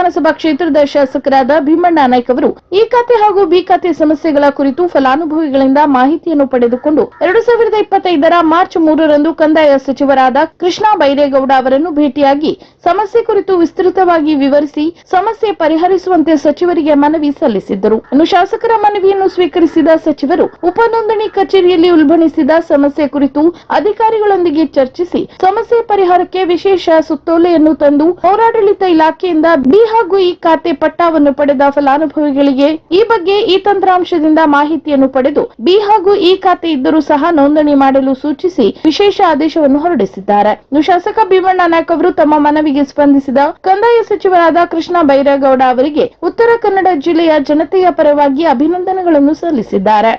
ವಿಧಾನಸಭಾ ಕ್ಷೇತ್ರದ ಶಾಸಕರಾದ ಭೀಮಣ್ಣ ನಾಯ್ಕ್ ಅವರು ಈ ಖಾತೆ ಹಾಗೂ ಬಿ ಖಾತೆ ಸಮಸ್ಯೆಗಳ ಕುರಿತು ಫಲಾನುಭವಿಗಳಿಂದ ಮಾಹಿತಿಯನ್ನು ಪಡೆದುಕೊಂಡು ಎರಡು ಸಾವಿರದ ಇಪ್ಪತ್ತೈದರ ಮಾರ್ಚ್ ಮೂರರಂದು ಕಂದಾಯ ಸಚಿವರಾದ ಕೃಷ್ಣ ಬೈರೇಗೌಡ ಅವರನ್ನು ಭೇಟಿಯಾಗಿ ಸಮಸ್ಯೆ ಕುರಿತು ವಿಸ್ತೃತವಾಗಿ ವಿವರಿಸಿ ಸಮಸ್ಯೆ ಪರಿಹರಿಸುವಂತೆ ಸಚಿವರಿಗೆ ಮನವಿ ಸಲ್ಲಿಸಿದ್ದರು. ಇನ್ನು ಶಾಸಕರ ಮನವಿಯನ್ನು ಸ್ವೀಕರಿಸಿದ ಸಚಿವರು ಉಪನೋಂದಣಿ ಕಚೇರಿಯಲ್ಲಿ ಉಲ್ಬಣಿಸಿದ ಸಮಸ್ಯೆ ಕುರಿತು ಅಧಿಕಾರಿಗಳೊಂದಿಗೆ ಚರ್ಚಿಸಿ ಸಮಸ್ಯೆ ಪರಿಹಾರಕ್ಕೆ ವಿಶೇಷ ಸುತ್ತೋಲೆಯನ್ನು ತಂದು ಪೌರಾಡಳಿತ ಇಲಾಖೆಯಿಂದ ಬಿ ಹಾಗೂ ಈ ಖಾತೆ ಪಟ್ಟಾವನ್ನು ಪಡೆದ ಫಲಾನುಭವಿಗಳಿಗೆ ಈ ಬಗ್ಗೆ ಈ ತಂತ್ರಾಂಶದಿಂದ ಮಾಹಿತಿಯನ್ನು ಪಡೆದು ಬಿ ಹಾಗೂ ಈ ಖಾತೆ ಇದ್ದರೂ ಸಹ ನೋಂದಣಿ ಮಾಡಲು ಸೂಚಿಸಿ ವಿಶೇಷ ಆದೇಶವನ್ನು ಹೊರಡಿಸಿದ್ದಾರೆ. ಶಾಸಕ ಭೀಮಣ್ಣ ನಾಯಕ್ ಅವರು ತಮ್ಮ ಮನವಿಗೆ ಸ್ಪಂದಿಸಿದ ಕಂದಾಯ ಸಚಿವರಾದ ಕೃಷ್ಣ ಬೈರೇಗೌಡ ಅವರಿಗೆ ಉತ್ತರ ಕನ್ನಡ ಜಿಲ್ಲೆಯ ಜನತೆಯ ಪರವಾಗಿ ಅಭಿನಂದನೆಗಳನ್ನು ಸಲ್ಲಿಸಿದ್ದಾರೆ.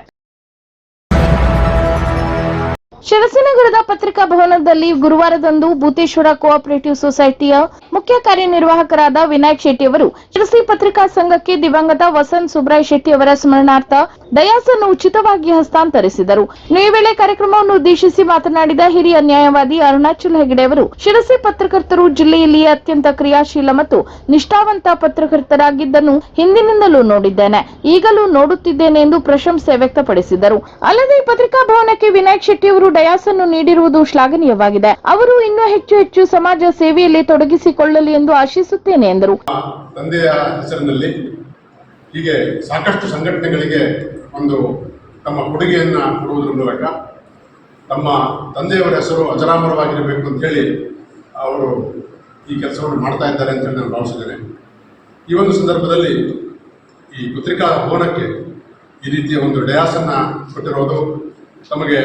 ಶಿರಸಿನಗರದ ಪತ್ರಿಕಾ ಭವನದಲ್ಲಿ ಗುರುವಾರದಂದು ಭೂತೇಶ್ವರ ಕೋಆಪರೇಟಿವ್ ಸೊಸೈಟಿಯ ಮುಖ್ಯ ಕಾರ್ಯನಿರ್ವಾಹಕರಾದ ವಿನಾಯಕ್ ಶೆಟ್ಟಿ ಅವರು ಶಿರಸಿ ಪತ್ರಿಕಾ ಸಂಘಕ್ಕೆ ದಿವಂಗತ ವಸಂತ್ ಸುಬ್ರಾಯ್ ಶೆಟ್ಟಿ ಅವರ ಸ್ಮರಣಾರ್ಥ ದಯಾಸನ್ನು ಉಚಿತವಾಗಿ ಹಸ್ತಾಂತರಿಸಿದರು. ಈ ವೇಳೆ ಕಾರ್ಯಕ್ರಮವನ್ನು ಉದ್ದೇಶಿಸಿ ಮಾತನಾಡಿದ ಹಿರಿಯ ನ್ಯಾಯವಾದಿ ಅರುಣಾಚಲ್ ಹೆಗಡೆ ಅವರು, ಶಿರಸಿ ಪತ್ರಕರ್ತರು ಜಿಲ್ಲೆಯಲ್ಲಿ ಅತ್ಯಂತ ಕ್ರಿಯಾಶೀಲ ಮತ್ತು ನಿಷ್ಠಾವಂತ ಪತ್ರಕರ್ತರಾಗಿದ್ದನ್ನು ಹಿಂದಿನಿಂದಲೂ ನೋಡಿದ್ದೇನೆ. ಈಗಲೂ ನೋಡುತ್ತಿದ್ದೇನೆ ಎಂದು ಪ್ರಶಂಸೆ ವ್ಯಕ್ತಪಡಿಸಿದರು. ಅಲ್ಲದೆ ಪತ್ರಿಕಾ ಭವನಕ್ಕೆ ವಿನಾಯಕ್ ಶೆಟ್ಟಿ ಅವರು ಡಯಾಸ್ ಅನ್ನು ನೀಡಿರುವುದು ಶ್ಲಾಘನೀಯವಾಗಿದೆ. ಅವರು ಇನ್ನೂ ಹೆಚ್ಚು ಹೆಚ್ಚು ಸಮಾಜ ಸೇವೆಯಲ್ಲಿ ತೊಡಗಿಸಿಕೊಳ್ಳಲಿ ಎಂದು ಆಶಿಸುತ್ತೇನೆ, ಎಂದರು. ತಂದೆಯ ಹೆಸರಿನಲ್ಲಿ ಹೀಗೆ ಸಾಕಷ್ಟು ಸಂಘಟನೆಗಳಿಗೆ ಒಂದು ತಮ್ಮ ಕೊಡುಗೆಯನ್ನು ಕೊಡುವುದರ ಮೂಲಕ ತಮ್ಮ ತಂದೆಯವರ ಹೆಸರು ಅಜರಾಮರವಾಗಿರಬೇಕು ಅಂತ ಹೇಳಿ ಅವರು ಈ ಕೆಲಸವನ್ನು ಮಾಡ್ತಾ ಇದ್ದಾರೆ ಅಂತ ಹೇಳಿ ನಾನು ಭಾವಿಸಿದ್ದೇನೆ ಈ ಒಂದು ಸಂದರ್ಭದಲ್ಲಿ ಈ ಪತ್ರಿಕಾ ಭವನಕ್ಕೆ ಈ ರೀತಿಯ ಒಂದು ಡಯಾಸನ್ನು ಕೊಟ್ಟಿರೋದು ತಮಗೆ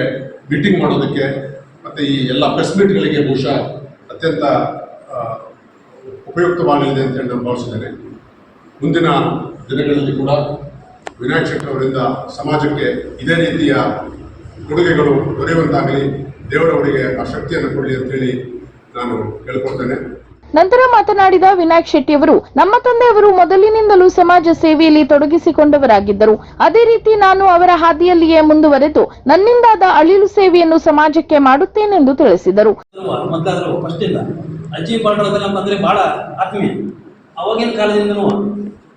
ಮೀಟಿಂಗ್ ಮಾಡೋದಕ್ಕೆ ಮತ್ತು ಈ ಎಲ್ಲ ಪ್ರೆಸ್ ಮೀಟ್ಗಳಿಗೆ ಬಹುಶಃ ಅತ್ಯಂತ ಉಪಯುಕ್ತವಾಗಲಿದೆ ಅಂತ ಹೇಳಿ ನಾನು ಭಾವಿಸಿದ್ದೇನೆ ಮುಂದಿನ ದಿನಗಳಲ್ಲಿ ಕೂಡ ವಿನಾಯಕ್ ಶೆಟ್ಟಿ ಅವರಿಂದ ಸಮಾಜಕ್ಕೆ ಇದೇ ರೀತಿಯ ಕೊಡುಗೆಗಳು ದೊರೆಯುವಂತಾಗಲಿ, ದೇವರವರಿಗೆ ಆ ಶಕ್ತಿಯನ್ನು ಕೊಡಲಿ ಅಂತೇಳಿ ನಾನು ಕೇಳ್ಕೊಳ್ತೇನೆ ನಂತರ ಮಾತನಾಡಿದ ವಿನಾಯಕ್ ಶೆಟ್ಟಿ ಅವರು, ನಮ್ಮ ತಂದೆಯವರು ಮೊದಲಿನಿಂದಲೂ ಸಮಾಜ ಸೇವೆಯಲ್ಲಿ ತೊಡಗಿಸಿಕೊಂಡವರಾಗಿದ್ದರು. ಅದೇ ರೀತಿ ನಾನು ಅವರ ಹಾದಿಯಲ್ಲಿಯೇ ಮುಂದುವರೆದು ನನ್ನಿಂದಾದ ಅಳಿಲು ಸೇವೆಯನ್ನು ಸಮಾಜಕ್ಕೆ ಮಾಡುತ್ತೇನೆಂದು ತಿಳಿಸಿದರು. ಅಜ್ಜಿ ಬಂದ್ರೆ ಬಹಳ ಆತ್ಮೀಯ. ಅವಾಗಿನ ಕಾಲದಿಂದನೂ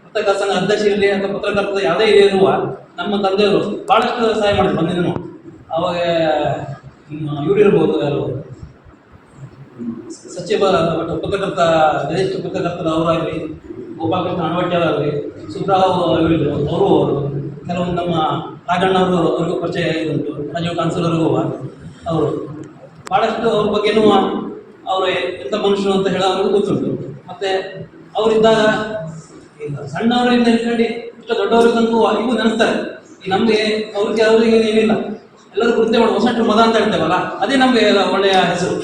ಪತ್ರಕರ್ತನ ಸಂಘ ಅಧ್ಯಕ್ಷ ಇರಲಿ ಅಥವಾ ಪತ್ರಕರ್ತದ ಯಾವುದೇ ಇರುವ ನಮ್ಮ ತಂದೆಯವರು ಬಹಳಷ್ಟು ಸಹಾಯ ಮಾಡಿದ್ರು ಬಂದಿದ್ದನು ಅವಾಗ ಇರ್ಬೋದು ಯಾರು? ಸಚಿವ ಉಪಕರ್ತ ಗರಿಷ್ಠ ಉಪಕರ್ತರ ಅವರಾಗಲಿ ಗೋಪಾಲಕೃಷ್ಣ ಅಣವಟ್ಟಿಯವರಾಗಲಿ ಸುಬ್ರಾವ್ ಹೇಳಿದರು, ಅವರು ಅವರು. ಕೆಲವೊಂದು ನಮ್ಮ ರಾಜಣ್ಣವರು ಅವರಿಗೂ ಪರಿಚಯ ಇದುಂಟು. ರಾಜೀವ್ ಕಾನ್ಸಲ್ ಅವ್ರಿಗೂ ಅವರು. ಭಾಳಷ್ಟು ಅವ್ರ ಬಗ್ಗೆನೂ ಅವರು ಎಂಥ ಮನುಷ್ಯರು ಅಂತ ಹೇಳೋ ಅವ್ರಿಗೂ ಗೊತ್ತುಂಟು. ಮತ್ತೆ ಅವರಿದ್ದಾಗ ಸಣ್ಣವರಿಂದ ಹಿಡ್ಕೊಂಡು ಇಷ್ಟು ದೊಡ್ಡವರಿಗಂತೂ ಇವು ನೆನೆಸ್ತಾರೆ. ನಮಗೆ ಅವ್ರಿಗೆ ಅವರಿಗೆ ಏನಿಲ್ಲ. ಎಲ್ಲರೂ ಗುರುತೆ ಮಾಡಿ ಹೊಸಟ್ಟು ಮದ ಅಂತ ಹೇಳ್ತೇವಲ್ಲ, ಅದೇ ನಮಗೆ ಒಳ್ಳೆಯ ಹೆಸರು.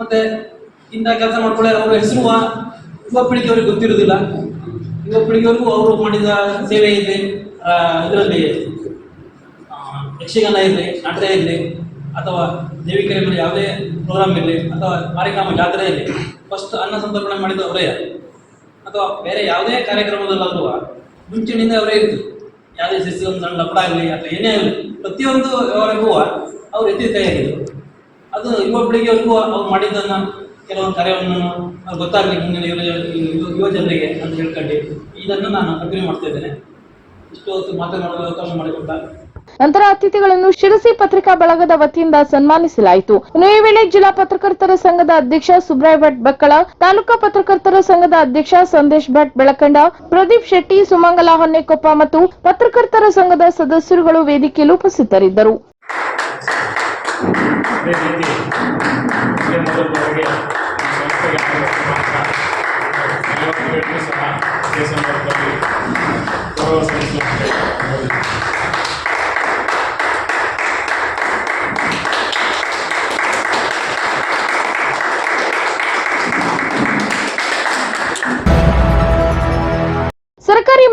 ಮತ್ತೆ ಇಂಥ ಕೆಲಸ ಮಾಡ್ಕೊಳ್ಳಿ ಅವರ ಹೆಸರು ಯುವ ಪೀಳಿಗೆ ಅವ್ರಿಗೆ ಗೊತ್ತಿರುವುದಿಲ್ಲ. ಯುವ ಪೀಳಿಗೆವರೆಗೂ ಅವರು ಮಾಡಿದ ಸೇವೆ ಇದೆ. ಇದರಲ್ಲಿ ಯಕ್ಷಗಾನ ಇರಲಿ ನಾಟಕ ಇರಲಿ ಅಥವಾ ದೇವಿಕೆರೆ ಮೇಲೆ ಯಾವುದೇ ಪ್ರೋಗ್ರಾಮ್ ಇರಲಿ, ಅಥವಾ ಕಾರ್ಯಕ್ರಮ ಜಾತ್ರೆ ಇರಲಿ ಫಸ್ಟ್ ಅನ್ನ ಸಂತರ್ಪಣೆ ಮಾಡಿದ ಅವರೇ. ಅಥವಾ ಬೇರೆ ಯಾವುದೇ ಕಾರ್ಯಕ್ರಮದಲ್ಲಾದರೂ ಮುಂಚಿನಿಂದ ಅವರೇ ಇರ್ತು ಯಾವುದೇ ಸಣ್ಣ ಲಪಡ ಆಗಲಿ ಅಥವಾ ಏನೇ ಆಗಲಿ ಪ್ರತಿಯೊಂದು ವ್ಯವಹಾರಕ್ಕೂ ಅವ್ರು ಎತ್ತಿ ಕೈಯಾಗಿದ್ರು ಅದು ಯುವ ಪೀಳಿಗೆವರೆಗೂ ಅವ್ರು ಮಾಡಿದ್ದನ್ನು ಕೆಲವೊಂದು ಕಾರ್ಯವನ್ನು ಗೊತ್ತಾಗಲಿ ಮುಂದಿನ ಯುವ ಯುವ- ಜನರಿಗೆ ಅಂತ ಹೇಳ್ಕೊಂಡು ಇದನ್ನು ನಾನು ಕಂಟಿನ್ಯೂ ಮಾಡ್ತಾ ಇದ್ದೇನೆ. ಇಷ್ಟು ಹೊತ್ತು ಮಾತನಾಡಲು ಅವಕಾಶ ಮಾಡಿಕೊಟ್ಟ. ನಂತರ ಅತಿಥಿಗಳನ್ನು ಶಿರಸಿ ಪತ್ರಿಕಾ ಬಳಗದ ವತಿಯಿಂದ ಸನ್ಮಾನಿಸಲಾಯಿತು. ಇನ್ನು ಈ ವೇಳೆ ಜಿಲ್ಲಾ ಪತ್ರಕರ್ತರ ಸಂಘದ ಅಧ್ಯಕ್ಷ ಸುಬ್ರಾಯ್ ಭಟ್ ಬಕ್ಕಳ, ತಾಲೂಕಾ ಪತ್ರಕರ್ತರ ಸಂಘದ ಅಧ್ಯಕ್ಷ ಸಂದೇಶ್ ಭಟ್ ಬೆಳಕಂಡ, ಪ್ರದೀಪ್ ಶೆಟ್ಟಿ, ಸುಮಂಗಲ ಹೊನ್ನೆಕೊಪ್ಪ ಮತ್ತು ಪತ್ರಕರ್ತರ ಸಂಘದ ಸದಸ್ಯರುಗಳು ವೇದಿಕೆಯಲ್ಲಿ ಉಪಸ್ಥಿತರಿದ್ದರು. ರೀತಿ ಇದೇ ಮೊದಲವರೆಗೆ ಸಂಸ್ಥೆಗೆ ಎಲ್ಲರಿಗೂ ಸಹ ಇದೇ ಸಂದರ್ಭದಲ್ಲಿ ಗೌರವ ಸಲ್ಲಿಸುವಂತೆ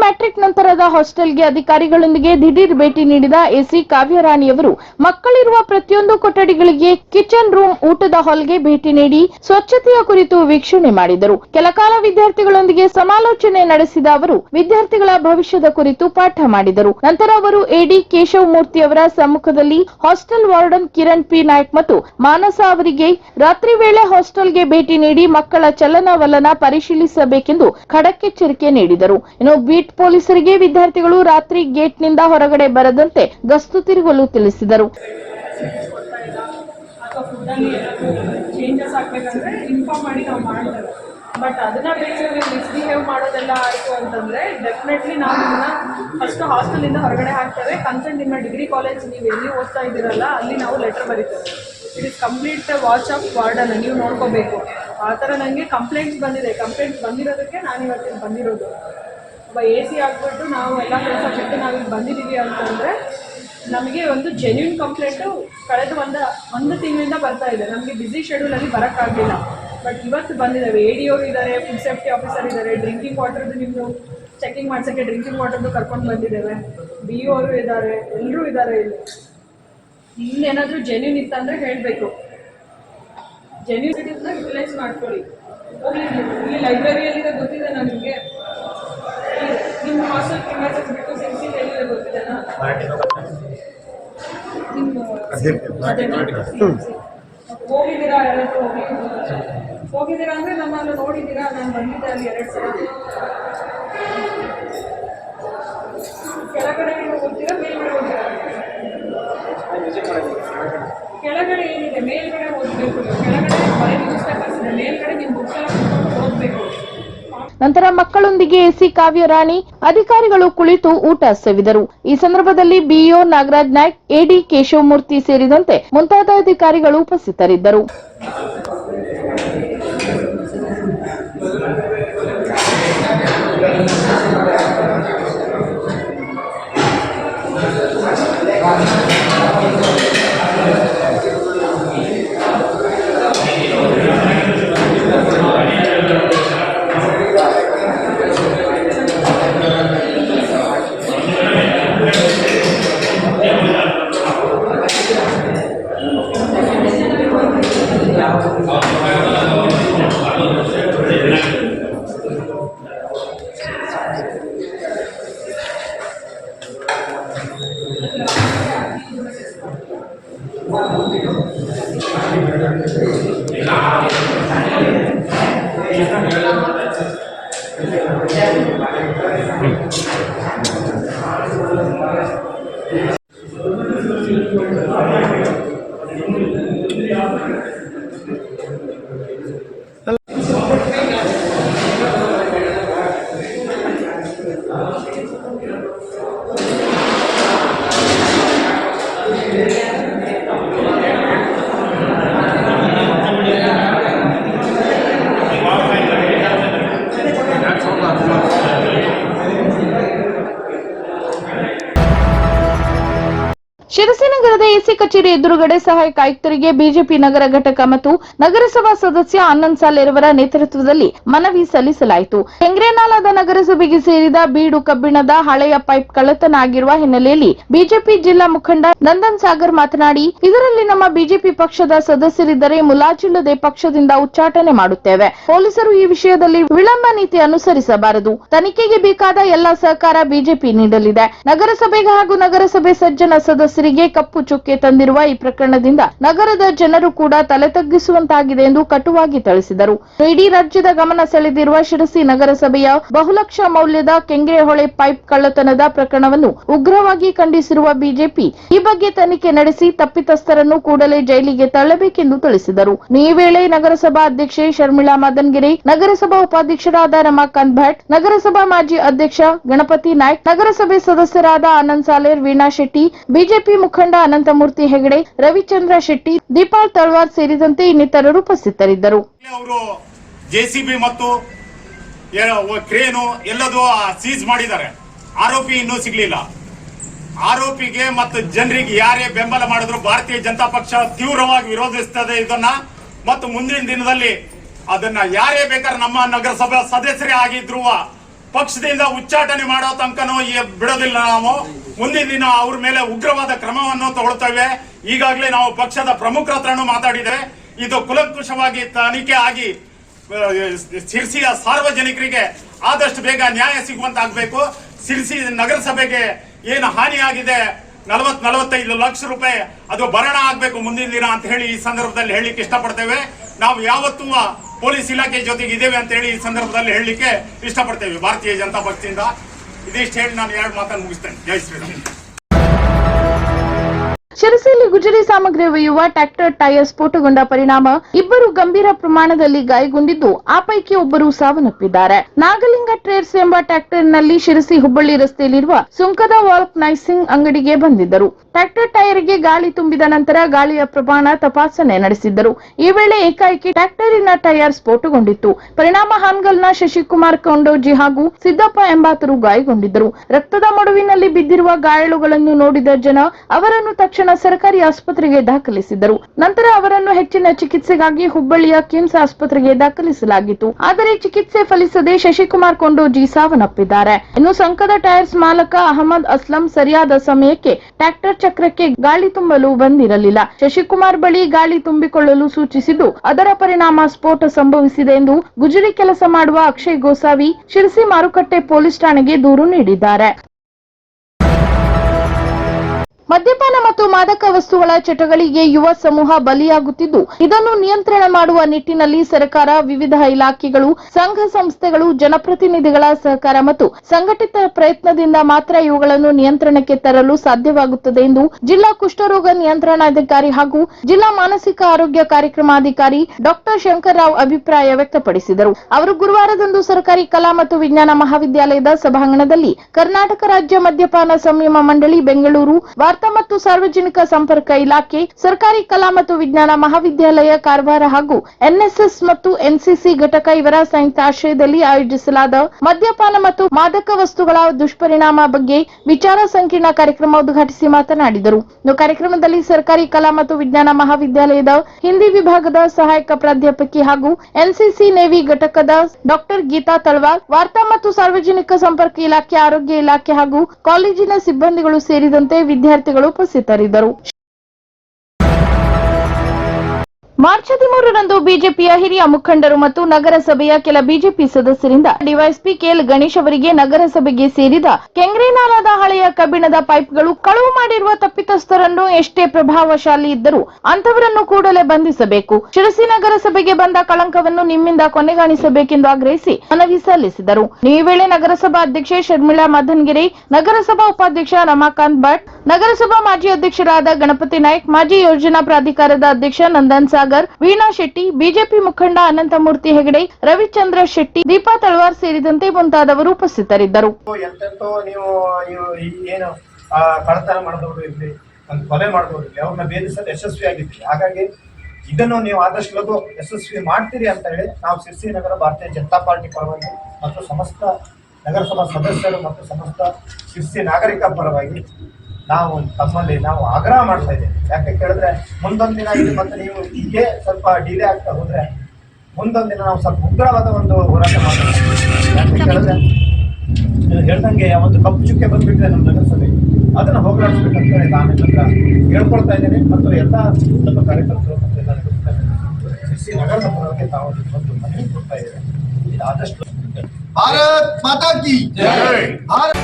ಮ್ಯಾಟ್ರಿಕ್ ನಂತರದ ಹಾಸ್ಟೆಲ್ಗೆ ಅಧಿಕಾರಿಗಳೊಂದಿಗೆ ದಿಢೀರ್ ಭೇಟಿ ನೀಡಿದ ಎಸಿ ಕಾವ್ಯರಾಣಿಯವರು, ಮಕ್ಕಳಿರುವ ಪ್ರತಿಯೊಂದು ಕೊಠಡಿಗಳಿಗೆ ಕಿಚನ್ ರೂಮ್ ಊಟದ ಹಾಲ್ಗೆ ಭೇಟಿ ನೀಡಿ ಸ್ವಚ್ಛತೆಯ ಕುರಿತು ವೀಕ್ಷಣೆ ಮಾಡಿದರು. ಕೆಲಕಾಲ ವಿದ್ಯಾರ್ಥಿಗಳೊಂದಿಗೆ ಸಮಾಲೋಚನೆ ನಡೆಸಿದ ಅವರು, ವಿದ್ಯಾರ್ಥಿಗಳ ಭವಿಷ್ಯದ ಕುರಿತು ಪಾಠ ಮಾಡಿದರು. ನಂತರ ಅವರು ಎಡಿ ಕೇಶವ್ ಮೂರ್ತಿ ಅವರ ಸಮ್ಮುಖದಲ್ಲಿ hostel warden Kiran P. Naik ಮತ್ತು ಮಾನಸ ಅವರಿಗೆ ರಾತ್ರಿ ವೇಳೆ ಹಾಸ್ಟೆಲ್ಗೆ ಭೇಟಿ ನೀಡಿ ಮಕ್ಕಳ ಚಲನವಲನ ಪರಿಶೀಲಿಸಬೇಕೆಂದು ಖಡಕ್ ಎಚ್ಚರಿಕೆ ನೀಡಿದರು. ಇನ್ನು ಬೀಟ್ ಪೊಲೀಸರಿಗೆ ವಿದ್ಯಾರ್ಥಿಗಳು ರಾತ್ರಿ ಗೇಟ್ನಿಂದ ಹೊರಗಡೆ ಬರದಂತೆ ಗಸ್ತು ತಿರುಗಲು ತಿಳಿಸಿದರು. ಬಟ್ ಅದನ್ನ ನೀವು ಮಿಸ್ಬಿಹೇವ್ ಮಾಡೋದೆಲ್ಲ ಆಯಿತು ಅಂತಂದರೆ ಡೆಫಿನೆಟ್ಲಿ ನಾವು ನಿಮ್ಮನ್ನ ಫಸ್ಟ್ ಹಾಸ್ಟೆಲಿಂದ ಹೊರಗಡೆ ಹಾಕ್ತೇವೆ. ಕನ್ಸೆಂಟ್ ನಿಮ್ಮ ಡಿಗ್ರಿ ಕಾಲೇಜ್ ನೀವು ಎಲ್ಲಿ ಓದ್ತಾ ಇದ್ದೀರಲ್ಲ, ಅಲ್ಲಿ ನಾವು letter ಬರೀತೇವೆ. It is complete watch of warden ನೀವು ನೋಡ್ಕೋಬೇಕು. ಆ ಥರ ನನಗೆ ಕಂಪ್ಲೇಂಟ್ಸ್ ಬಂದಿದೆ. ಕಂಪ್ಲೇಂಟ್ಸ್ ಬಂದಿರೋದಕ್ಕೆ ನಾನು ಇವತ್ತಿನ ಬಂದಿರೋದು. ಒಬ್ಬ ಎ ಸಿ ಆಗಿಬಿಟ್ಟು ನಾವು ಎಲ್ಲ ಕೆಲಸ ಬಿಟ್ಟು ಇಲ್ಲಿ ಬಂದಿದ್ದೀವಿ ಅಂತಂದರೆ ನಮಗೆ ಒಂದು ಜೆನ್ಯೂನ್ ಕಂಪ್ಲೇಂಟು ಕಳೆದ ಒಂದು ಒಂದು ತಿಂಗಳಿಂದ ಬರ್ತಾ ಇದೆ. ನಮಗೆ ಬ್ಯುಸಿ ಶೆಡ್ಯೂಲಲ್ಲಿ ಬರೋಕ್ಕಾಗಲಿಲ್ಲ. ಬಟ್ ಇವತ್ತು ಬಂದಿದ್ದಾವೆ. ಎ ಡಿ ಅವರು ಇದ್ದಾರೆ ಫುಡ್ ಸೇಫ್ಟಿ ಆಫೀಸರ್ ಇದ್ದಾರೆ ಡ್ರಿಂಕಿಂಗ್ ವಾಟರ್ದು ನಿಮ್ಮದು ಚೆಕಿಂಗ್ ಮಾಡ್ಸೋಕ್ಕೆ ಡ್ರಿಂಕಿಂಗ್ ವಾಟರ್ದು ಕರ್ಕೊಂಡು ಬಂದಿದ್ದೇವೆ. ಬಿ ಒ ಅವರು ಇದ್ದಾರೆ ಎಲ್ಲರೂ ಇದ್ದಾರೆ ಇಲ್ಲಿ. ಇನ್ನೇನಾದರೂ ಜೆನ್ಯೂನ್ ಇತ್ತಂದರೆ ಹೇಳಬೇಕು. ಜೆನ್ಯೂನಿಟಿಸ್ನ ಯುಟಿಲೈಸ್ ಮಾಡ್ಕೊಳ್ಳಿ. ಹೋಗ್ಲಿ ಈ ಇಲ್ಲಿ ಲೈಬ್ರರಿಯಲ್ಲಿದೆ ಗೊತ್ತಿದೆ ನನಗೆ ಹೋಗಿದ್ದೀರಾ ಹೋಗಿದ್ದೀರಾ ಅಂದ್ರೆ ನಮ್ಮನ್ನು ನೋಡಿದ್ದೀರಾ ನಾನು ಬಂದಿದ್ದೆ ಅಲ್ಲಿ ಎರಡು ಸಲ ಕೆಳಗಡೆ ಹೋಗ್ತೀರಾ ಮೇಲ್ಗಡೆ ಹೋಗ್ತೀರಾ ಕೆಳಗಡೆ ಏನಿದೆ? ಮೇಲ್ಗಡೆ ನಂತರ ಮಕ್ಕಳೊಂದಿಗೆ ಎಸಿ ಕಾವ್ಯರಾಣಿ ಅಧಿಕಾರಿಗಳು ಕುಳಿತು ಊಟ ಸೇವಿದರು. ಈ ಸಂದರ್ಭದಲ್ಲಿ ಬಿಇಒ ನಾಗರಾಜ್ ನಾಯ್ಕ್, ಎಡಿ ಕೇಶವಮೂರ್ತಿ ಸೇರಿದಂತೆ ಮುಂತಾದ ಅಧಿಕಾರಿಗಳು ಉಪಸ್ಥಿತರಿದ್ದರು. ಶಿರಸಿ ನಗರದ ಎಸಿ ಕಚೇರಿ ಎದುರುಗಡೆ ಸಹಾಯಕ ಆಯುಕ್ತರಿಗೆ ಬಿಜೆಪಿ ನಗರ ಘಟಕ ಮತ್ತು ನಗರಸಭಾ ಸದಸ್ಯ ಆನಂದ್ ಸಾಲೆರವರ ನೇತೃತ್ವದಲ್ಲಿ ಮನವಿ ಸಲ್ಲಿಸಲಾಯಿತು. ಹೆಂಗ್ರೇನಾಲಾದ ನಗರಸಭೆಗೆ ಸೇರಿದ ಬೀಡು ಕಬ್ಬಿಣದ ಹಳೆಯ ಪೈಪ್ ಕಳ್ಳತನ ಆಗಿರುವ ಹಿನ್ನೆಲೆಯಲ್ಲಿ ಬಿಜೆಪಿ ಜಿಲ್ಲಾ ಮುಖಂಡ ನಂದನ್ ಸಾಗರ್ ಮಾತನಾಡಿ, ಇದರಲ್ಲಿ ನಮ್ಮ ಬಿಜೆಪಿ ಪಕ್ಷದ ಸದಸ್ಯರಿದ್ದರೆ ಮುಲಾಜಿಲ್ಲದೆ ಪಕ್ಷದಿಂದ ಉಚ್ಚಾಟನೆ ಮಾಡುತ್ತೇವೆ. ಪೊಲೀಸರು ಈ ವಿಷಯದಲ್ಲಿ ವಿಳಂಬ ನೀತಿ ಅನುಸರಿಸಬಾರದು. ತನಿಖೆಗೆ ಬೇಕಾದ ಎಲ್ಲಾ ಸಹಕಾರ ಬಿಜೆಪಿ ನೀಡಲಿದೆ. ನಗರಸಭೆಗೆ ಹಾಗೂ ನಗರಸಭೆ ಸಜ್ಜನ ಸದಸ್ಯರಿಗೆ ಚುಕ್ಕೆ ತಂದಿರುವ ಈ ಪ್ರಕರಣದಿಂದ ನಗರದ ಜನರು ಕೂಡ ತಲೆ ತಗ್ಗಿಸುವಂತಾಗಿದೆ ಎಂದು ಕಟುವಾಗಿ ತಿಳಿಸಿದರು. ಇಡೀ ರಾಜ್ಯದ ಗಮನ ಸೆಳೆದಿರುವ ಶಿರಸಿ ನಗರಸಭೆಯ ಬಹುಲಕ್ಷ ಮೌಲ್ಯದ ಕೆಂಗ್ರೆಹೊಳೆ ಪೈಪ್ ಕಳ್ಳತನದ ಪ್ರಕರಣವನ್ನು ಉಗ್ರವಾಗಿ ಖಂಡಿಸಿರುವ ಬಿಜೆಪಿ ಈ ಬಗ್ಗೆ ತನಿಖೆ ನಡೆಸಿ ತಪ್ಪಿತಸ್ಥರನ್ನು ಕೂಡಲೇ ಜೈಲಿಗೆ ತಳ್ಳಬೇಕೆಂದು ತಿಳಿಸಿದರು. ಈ ವೇಳೆ ನಗರಸಭಾ ಅಧ್ಯಕ್ಷೆ ಶರ್ಮಿಳಾ ಮದನ್ಗಿರಿ, ನಗರಸಭಾ ಉಪಾಧ್ಯಕ್ಷರಾದ ರಮಾಕಾಂತ್ ಭಟ್, ನಗರಸಭಾ ಮಾಜಿ ಅಧ್ಯಕ್ಷ ಗಣಪತಿ ನಾಯ್ಕ್, ನಗರಸಭೆ ಸದಸ್ಯರಾದ ಆನಂದ್ ಸಾಲೇರ್, ವೀಣಾ ಶೆಟ್ಟಿ, ಬಿಜೆಪಿ ಮುಖಂಡ ಅನಂತಮೂರ್ತಿ ಹೆಗಡೆ, ರವಿಚಂದ್ರ ಶೆಟ್ಟಿ, ದೀಪಾಲ್ ತಳ್ವಾರ್ ಸೇರಿದಂತೆ ಇನ್ನಿತರರು ಉಪಸ್ಥಿತರಿದ್ದರು. ಅವರು ಜೆ ಮತ್ತು ಕ್ರೇನು ಎಲ್ಲದೂ ಸೀಸ್ ಮಾಡಿದ್ದಾರೆ. ಆರೋಪಿ ಇನ್ನೂ ಸಿಗ್ಲಿಲ್ಲ. ಆರೋಪಿಗೆ ಮತ್ತು ಜನರಿಗೆ ಯಾರೇ ಬೆಂಬಲ ಮಾಡಿದ್ರು ಭಾರತೀಯ ಜನತಾ ಪಕ್ಷ ತೀವ್ರವಾಗಿ ವಿರೋಧಿಸ್ತದೆ ಇದನ್ನ. ಮತ್ತು ಮುಂದಿನ ದಿನದಲ್ಲಿ ಅದನ್ನ ಯಾರೇ ಬೇಕಾದ್ರೆ ನಮ್ಮ ನಗರಸಭಾ ಸದಸ್ಯರೇ ಆಗಿದ್ರು ಪಕ್ಷದಿಂದ ಉಚ್ಚಾಟನೆ ಮಾಡೋ ತನಕನೂ ಬಿಡೋದಿಲ್ಲ ನಾವು. ಮುಂದಿನ ದಿನ ಅವ್ರ ಮೇಲೆ ಉಗ್ರವಾದ ಕ್ರಮವನ್ನು ತಗೊಳ್ತೇವೆ. ಈಗಾಗಲೇ ನಾವು ಪಕ್ಷದ ಪ್ರಮುಖರ ಹತ್ರನೂ ಇದು ಕುಲಂಕುಷವಾಗಿ ತನಿಖೆ ಆಗಿ ಸಿರ್ಸಿಯ ಸಾರ್ವಜನಿಕರಿಗೆ ಆದಷ್ಟು ಬೇಗ ನ್ಯಾಯ ಸಿಗುವಂತಾಗಬೇಕು. ಸಿರ್ಸಿ ನಗರಸಭೆಗೆ ಏನು ಹಾನಿಯಾಗಿದೆ? ನಲವತ್ ನಲವತ್ತೈದು ಲಕ್ಷ ರೂಪಾಯಿ ಅದು ಭರಣ ಆಗಬೇಕು ಮುಂದಿನ ದಿನ ಅಂತ ಹೇಳಿ ಈ ಸಂದರ್ಭದಲ್ಲಿ ಹೇಳಲಿಕ್ಕೆ ಇಷ್ಟಪಡ್ತೇವೆ. ನಾವು ಯಾವತ್ತೂ ಪೊಲೀಸ್ ಇಲಾಖೆ ಜೊತೆಗೆ ಇದ್ದೇವೆ ಅಂತ ಹೇಳಿ ಈ ಸಂದರ್ಭದಲ್ಲಿ ಹೇಳಲಿಕ್ಕೆ ಇಷ್ಟಪಡ್ತೇವೆ ಭಾರತೀಯ ಜನತಾ ಪಕ್ಷದಿಂದ. ಹೇಳಿ ನಾನು ಎರಡು ಮಾತನ್ನು ಮುಗಿಸ್ತೇನೆ. ಜೈ ಶಿರಸಿಯಲ್ಲಿ ಗುಜರಿ ಸಾಮಗ್ರಿ ಒಯ್ಯುವ ಟ್ರ್ಯಾಕ್ಟರ್ ಟೈರ್ ಸ್ಫೋಟಗೊಂಡ ಪರಿಣಾಮ ಇಬ್ಬರು ಗಂಭೀರ ಪ್ರಮಾಣದಲ್ಲಿ ಗಾಯಗೊಂಡಿದ್ದು, ಆ ಪೈಕಿ ಒಬ್ಬರು ಸಾವನ್ನಪ್ಪಿದ್ದಾರೆ. ನಾಗಲಿಂಗ ಟ್ರೇಡ್ಸ್ ಎಂಬ ಟ್ರಾಕ್ಟರ್ನಲ್ಲಿ ಶಿರಸಿ ಹುಬ್ಬಳ್ಳಿ ರಸ್ತೆಯಲ್ಲಿರುವ ಸುಂಕದ ವಾಲ್ಕ್ ನೈಸಿಂಗ್ ಅಂಗಡಿಗೆ ಬಂದಿದ್ದರು. ಟ್ರ್ಯಾಕ್ಟರ್ ಟೈರ್ಗೆ ಗಾಳಿ ತುಂಬಿದ ನಂತರ ಗಾಳಿಯ ಪ್ರಮಾಣ ತಪಾಸಣೆ ನಡೆಸಿದ್ದರು. ಈ ವೇಳೆ ಏಕಾಏಕಿ ಟ್ರ್ಯಾಕ್ಟರಿನ ಟೈರ್ ಸ್ಫೋಟಗೊಂಡಿತ್ತು. ಪರಿಣಾಮ ಹಾನ್ಗಲ್ನ ಶಶಿಕುಮಾರ್ ಕೊಂಡೋಜಿ ಹಾಗೂ ಸಿದ್ದಪ್ಪ ಎಂಬಾತರು ಗಾಯಗೊಂಡಿದ್ದರು. ರಕ್ತದ ಮಡುವಿನಲ್ಲಿ ಬಿದ್ದಿರುವ ಗಾಯಾಳುಗಳನ್ನು ನೋಡಿದ ಜನ ಅವರನ್ನು ತಕ್ಷಣ ಸರ್ಕಾರಿ ಆಸ್ಪತ್ರೆಗೆ ದಾಖಲಿಸಿದ್ದರು. ನಂತರ ಅವರನ್ನು ಹೆಚ್ಚಿನ ಚಿಕಿತ್ಸೆಗಾಗಿ ಹುಬ್ಬಳ್ಳಿಯ ಕಿಮ್ಸ್ ಆಸ್ಪತ್ರೆಗೆ ದಾಖಲಿಸಲಾಗಿತ್ತು. ಆದರೆ ಚಿಕಿತ್ಸೆ ಫಲಿಸದೆ ಶಶಿಕುಮಾರ್ ಕೊಂಡೋಜಿ ಸಾವನ್ನಪ್ಪಿದ್ದಾರೆ. ಇನ್ನು ಸಂಕದ ಟೈರ್ಸ್ ಮಾಲಕ ಅಹಮದ್ ಅಸ್ಲಂ ಸರಿಯಾದ ಸಮಯಕ್ಕೆ ಟ್ರ್ಯಾಕ್ಟರ್ ಚಕ್ರಕ್ಕೆ ಗಾಳಿ ತುಂಬಲು ಬಂದಿರಲಿಲ್ಲ. ಶಶಿಕುಮಾರ್ ಬಳಿ ಗಾಳಿ ತುಂಬಿಕೊಳ್ಳಲು ಸೂಚಿಸಿದ್ದು, ಅದರ ಪರಿಣಾಮ ಸ್ಫೋಟ ಸಂಭವಿಸಿದೆ ಎಂದು ಗುಜರಿ ಕೆಲಸ ಮಾಡುವ ಅಕ್ಷಯ್ ಗೋಸಾವಿ ಶಿರಸಿ ಮಾರುಕಟ್ಟೆ ಪೊಲೀಸ್ ಠಾಣೆಗೆ ದೂರು ನೀಡಿದ್ದಾರೆ. ಮದ್ಯಪಾನ ಮತ್ತು ಮಾದಕ ವಸ್ತುಗಳ ಚಟಗಳಿಗೆ ಯುವ ಸಮೂಹ ಬಲಿಯಾಗುತ್ತಿದ್ದು, ಇದನ್ನು ನಿಯಂತ್ರಣ ಮಾಡುವ ನಿಟ್ಟಿನಲ್ಲಿ ಸರ್ಕಾರ ವಿವಿಧ ಇಲಾಖೆಗಳು, ಸಂಘ ಸಂಸ್ಥೆಗಳು, ಜನಪ್ರತಿನಿಧಿಗಳ ಸಹಕಾರ ಮತ್ತು ಸಂಘಟಿತ ಪ್ರಯತ್ನದಿಂದ ಮಾತ್ರ ಇವುಗಳನ್ನು ನಿಯಂತ್ರಣಕ್ಕೆ ತರಲು ಸಾಧ್ಯವಾಗುತ್ತದೆ ಎಂದು ಜಿಲ್ಲಾ ಕುಷ್ಠರೋಗ ನಿಯಂತ್ರಣಾಧಿಕಾರಿ ಹಾಗೂ ಜಿಲ್ಲಾ ಮಾನಸಿಕ ಆರೋಗ್ಯ ಕಾರ್ಯಕ್ರಮಾಧಿಕಾರಿ ಡಾಕ್ಟರ್ ಶಂಕರ್ರಾವ್ ಅಭಿಪ್ರಾಯ ವ್ಯಕ್ತಪಡಿಸಿದರು. ಅವರು ಗುರುವಾರದಂದು ಸರ್ಕಾರಿ ಕಲಾ ಮತ್ತು ವಿಜ್ಞಾನ ಮಹಾವಿದ್ಯಾಲಯದ ಸಭಾಂಗಣದಲ್ಲಿ ಕರ್ನಾಟಕ ರಾಜ್ಯ ಮದ್ಯಪಾನ ಸಂಯಮ ಮಂಡಳಿ, ಬೆಂಗಳೂರು ಮತ್ತು ಸಾರ್ವಜನಿಕ ಸಂಪರ್ಕ ಇಲಾಖೆ, ಸರ್ಕಾರಿ ಕಲಾ ಮತ್ತು ವಿಜ್ಞಾನ ಮಹಾವಿದ್ಯಾಲಯ, ಕಾರವಾರ ಹಾಗೂ ಎನ್ಎಸ್ಎಸ್ ಮತ್ತು ಎನ್ಸಿಸಿ ಘಟಕ ಇವರ ಸಂಯುಕ್ತ ಆಶ್ರಯದಲ್ಲಿ ಆಯೋಜಿಸಲಾದ ಮದ್ಯಪಾನ ಮತ್ತು ಮಾದಕ ವಸ್ತುಗಳ ದುಷ್ಪರಿಣಾಮ ಬಗ್ಗೆ ವಿಚಾರ ಸಂಕಿರಣ ಕಾರ್ಯಕ್ರಮ ಉದ್ಘಾಟಿಸಿ ಮಾತನಾಡಿದರು. ಕಾರ್ಯಕ್ರಮದಲ್ಲಿ ಸರ್ಕಾರಿ ಕಲಾ ಮತ್ತು ವಿಜ್ಞಾನ ಮಹಾವಿದ್ಯಾಲಯದ ಹಿಂದಿ ವಿಭಾಗದ ಸಹಾಯಕ ಪ್ರಾಧ್ಯಾಪಕಿ ಹಾಗೂ ಎನ್ಸಿಸಿ ನೇವಿ ಘಟಕದ ಡಾಕ್ಟರ್ ಗೀತಾ ತಳವಾರ್ ವಾರ್ತಾ ಮತ್ತು ಸಾರ್ವಜನಿಕ ಸಂಪರ್ಕ ಇಲಾಖೆ, ಆರೋಗ್ಯ ಇಲಾಖೆ ಹಾಗೂ ಕಾಲೇಜಿನ ಸಿಬ್ಬಂದಿಗಳು ಸೇರಿದಂತೆ ವಿದ್ಯಾರ್ಥಿಗಳು ಉಪಸ್ಥಿತರಿದ್ದರು. ಮಾರ್ಚ್ ಹದಿಮೂರರಂದು ಬಿಜೆಪಿಯ ಹಿರಿಯ ಮುಖಂಡರು ಮತ್ತು ನಗರಸಭೆಯ ಕೆಲ ಬಿಜೆಪಿ ಸದಸ್ಯರಿಂದ ಡಿವೈಎಸ್ಪಿ ಕೆಎಲ್ ಗಣೇಶ್ ಅವರಿಗೆ ನಗರಸಭೆಗೆ ಸೇರಿದ ಕೆಂಗ್ರೇನಾಲಾದ ಹಳೆಯ ಕಬ್ಬಿಣದ ಪೈಪ್ಗಳು ಕಳುವು ಮಾಡಿರುವ ತಪ್ಪಿತಸ್ಥರನ್ನು ಎಷ್ಟೇ ಪ್ರಭಾವಶಾಲಿ ಇದ್ದರೂ ಅಂತವರನ್ನು ಕೂಡಲೇ ಬಂಧಿಸಬೇಕು. ಶಿರಸಿ ನಗರಸಭೆಗೆ ಬಂದ ಕಳಂಕವನ್ನು ನಿಮ್ಮಿಂದ ಕೊನೆಗಾಣಿಸಬೇಕೆಂದು ಆಗ್ರಹಿಸಿ ಮನವಿ ಸಲ್ಲಿಸಿದರು. ಈ ವೇಳೆ ನಗರಸಭಾ ಅಧ್ಯಕ್ಷೆ ಶರ್ಮಿಳಾ ಮದನ್ಗಿರಿ, ನಗರಸಭಾ ಉಪಾಧ್ಯಕ್ಷ ರಮಾಕಾಂತ್ ಭಟ್, ನಗರಸಭಾ ಮಾಜಿ ಅಧ್ಯಕ್ಷರಾದ ಗಣಪತಿ ನಾಯ್ಕ್, ಮಾಜಿ ಯೋಜನಾ ಪ್ರಾಧಿಕಾರದ ಅಧ್ಯಕ್ಷ ನಂದನ್ ವೀಣಾ ಶೆಟ್ಟಿ ಬಿಜೆಪಿ ಮುಖಂಡ ಅನಂತಮೂರ್ತಿ ಹೆಗಡೆ ರವಿಚಂದ್ರ ಶೆಟ್ಟಿ ದೀಪಾ ತಳವಾರ್ ಸೇರಿದಂತೆ ಮುಂತಾದವರು ಉಪಸ್ಥಿತರಿದ್ದರು. ಏನು ಆ, ಕಳ್ಳತನ ಮಾಡಿದವರು ಇರಲಿ ಒಂದು ಕೊಲೆ ಮಾಡಿದವರು ಇರಲಿ ಅವ್ರನ್ನ ಬೇಧಿಸಲು ಯಶಸ್ವಿ ಆಗಿದ್ವಿ ಹಾಗಾಗಿ ಇದನ್ನು ನೀವು ಆದಷ್ಟು ಲಘು ಯಶಸ್ವಿ ಮಾಡ್ತೀರಿ ಅಂತ ಹೇಳಿ ನಾವು ಸಿರ್ಸಿ ನಗರ ಭಾರತೀಯ ಜನತಾ ಪಾರ್ಟಿ ಪರವಾಗಿ ಮತ್ತು ಸಮಸ್ತ ನಗರಸಭಾ ಸದಸ್ಯರು ಮತ್ತು ಸಮಸ್ತ ಶಿರ್ಸಿ ನಾಗರಿಕ ಪರವಾಗಿ ನಾವು ತಮ್ಮಲ್ಲಿ ನಾವು ಆಗ್ರಹ ಮಾಡ್ತಾ ಇದ್ದೇವೆ. ಯಾಕೆ ಕೇಳಿದ್ರೆ ಮುಂದೊಂದು ದಿನ ಇಲ್ಲಿ ಮತ್ತೆ ನೀವು ಹೀಗೆ ಸ್ವಲ್ಪ ಡಿಲೇ ಆಗ್ತಾ ಹೋದ್ರೆ ಮುಂದೊಂದು ದಿನ ನಾವು ಸ್ವಲ್ಪ ಉಗ್ರವಾದ ಒಂದು ಹೋರಾಟ ಮಾಡ್ತೀವಿ. ಹೇಳ್ದಂಗೆ ಒಂದು ಕಪ್ಪು ಚುಕ್ಕೆ ಬಂದ್ಬಿಟ್ರೆ ನಮ್ಮ ನಗರಸಭೆ ಅದನ್ನು ಹೋಗಲಾಡಿಸ್ಬೇಕಂತ ನಾನು ಹತ್ರ ಹೇಳ್ಕೊಳ್ತಾ ಇದ್ದೇನೆ. ಮತ್ತು ಎಲ್ಲ ನಮ್ಮ ಕಾರ್ಯಕರ್ತರು ಮತ್ತು ಎಲ್ಲ ನಗರದ ತಾವು ಒಂದು ಮನವಿ ಕೊಡ್ತಾ ಇದ್ದೇವೆ. ಆದಷ್ಟು ಭಾರತ್ ಮಾತಾ ಕಿ ಭಾರತ್